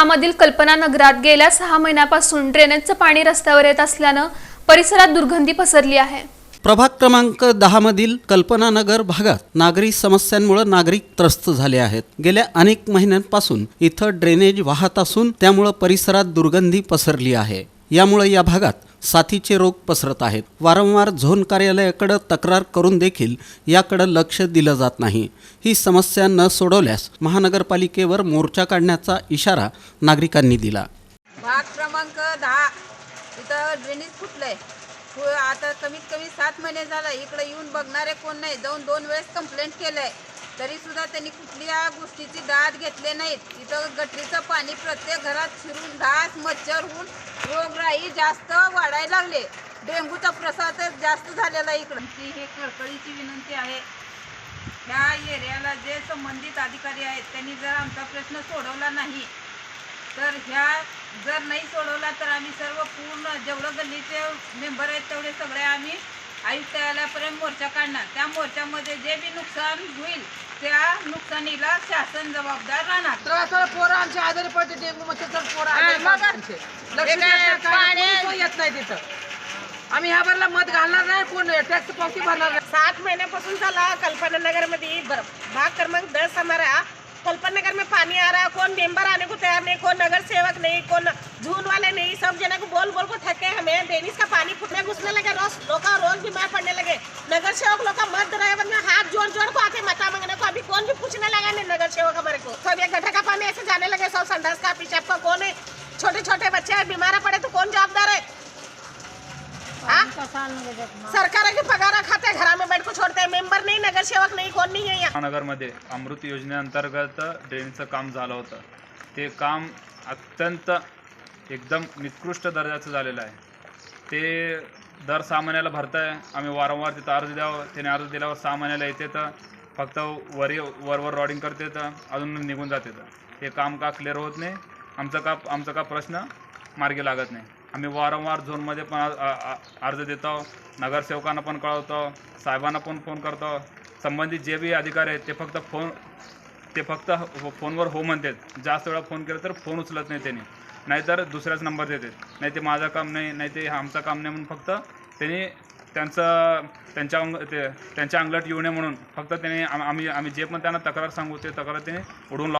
दहा मधील कल्पना नगरात गेल्या सहा महिन्यापासून ड्रेनेजचं पाणी रस्त्यावर येत असल्यानं परिसरात दुर्गंधी पसरली आहे. प्रभाग क्रमांक दहामधील कल्पनानगर भागात नागरी समस्यांमुळे नागरिक त्रस्त झाले आहेत. गेल्या अनेक महिन्यांपासून इथं ड्रेनेज वाहत असून त्यामुळं परिसरात दुर्गंधी पसरली आहे. यामुळे या भागात साथीचे रोग पसरत आहेत. वारंवार झोन कार्यालयाकडं तक्रार करून देखील याकडं लक्ष दिलं जात नाही. ही समस्या न सोडवल्यास महानगरपालिकेवर मोर्चा काढण्याचा इशारा नागरिकांनी दिला. भाग क्रमांक दहा. इथं ड्रेनेज फुटलंय. आता कमीत कमी सात महिने झालं. इकडे येऊन बघणारे कोण नाही. जाऊन दोन वेळेस कंप्लेंट केलंय. तरी सुद्धा त्यांनी कुठल्या गोष्टीची दाद घेतले नाहीत. इथं गटरीचं पाणी प्रत्येक घरात शिरून घास मच्छर होऊन रोगराई जास्त वाढायला लागले. डेंग्यूचा प्रसार तर जास्त झालेला आहे इकडं. हे कळकळीची विनंती आहे. ह्या एरियाला जे संबंधित अधिकारी आहेत त्यांनी जर आमचा प्रश्न सोडवला नाही तर ह्या जर नाही सोडवला तर आम्ही सर्व पूर्ण जेवढं गल्लीचे मेंबर आहेत तेवढे सगळे आम्ही आयुक्तालयापर्यंत मोर्चा काढणार. त्या मोर्चामध्ये जे बी नुकसान होईल त्या नुकसानीला शासन जबाबदार राहणार. त्रासाला पोरं आमची आजारी पडते डेंगू मच्छर पोरं हा, आजारी मग? पडतात आमचे. लक्ष देत नाही, काय पाणी- कोणी येत नाही तिथं. आम्ही ह्या भरला मत घालणार नाही कोण टॅक्स पावती भरणार नाही. सात महिन्यापासून झाला कल्पना नगर भाग क्रमांक दस हमारा. कल्पना नगर में पानी आ रहा है कौन मेंबर आने को तैयार नहीं कौन नगर सेवक नहीं कौन झून वाले नहीं सब जना को बोल बोल को थके हमें। डेनिस का पानी फुटने घुसने लगे रोज लोग रोज बीमार पड़ने लगे। नगर सेवक लोग का मत ड्राइवर कौन भी पूछने लगा नहीं नगर सेवक हमारे को? सब ये गड्ढे का पानी ऐसे जाने लगे सब संडास का पेशाब का कौन है? छोटे छोटे बच्चे हैं बीमार पड़े तो कौन जवाबदार है? हाँ? सरकार की पगार खाते घरा में बैठ को छोड़ते हैं मेंबर नहीं नगर सेवक नहीं कौन नहीं है यहाँ? महानगरमध्ये अमृत योजनेअंतर्गत ड्रेनचं काम झालं होतं. ते काम अत्यंत एकदम निकृष्ट दर्जाचं झालेलं आहे. ते दर सहा महिन्याला भरताय आम्ही वारंवार तिथं अर्ज द्यावं त्याने अर्ज दिल्यावर सहा महिन्याला येते तर फक्त वरी वरवर रॉडिंग करते तर अजून निघून जाते तर. हे काम का क्लिअर होत नाही? आमचा का आमचा का प्रश्न मार्गी लागत नाही. आम्ही वारंवार झोनमध्ये पण आ- अर्ज देतो नगरसेवकांना पण कळवतो साहेबांना पण फोन करतो. संबंधित जे बी अधिकारी आहेत ते फक्त फोन ते फक्त फोनवर हो म्हणतात. जास्त वेळा फोन केला तर फोन उचलत नाही त्यांनी. नाहीतर दुसऱ्याच नंबर देतात. नाही ते माझं काम नाही नाही ते आमचं काम नाही म्हणून फक्त त्यांनी त्यांचं त्यांच्या अंग ते त्यांच्या अंगलट येऊ नये म्हणून. फक्त त्यांनी आम- आम्ही आम्ही जे पण त्यांना तक्रार सांगू ते तक्रार त्यांनी उडून लाव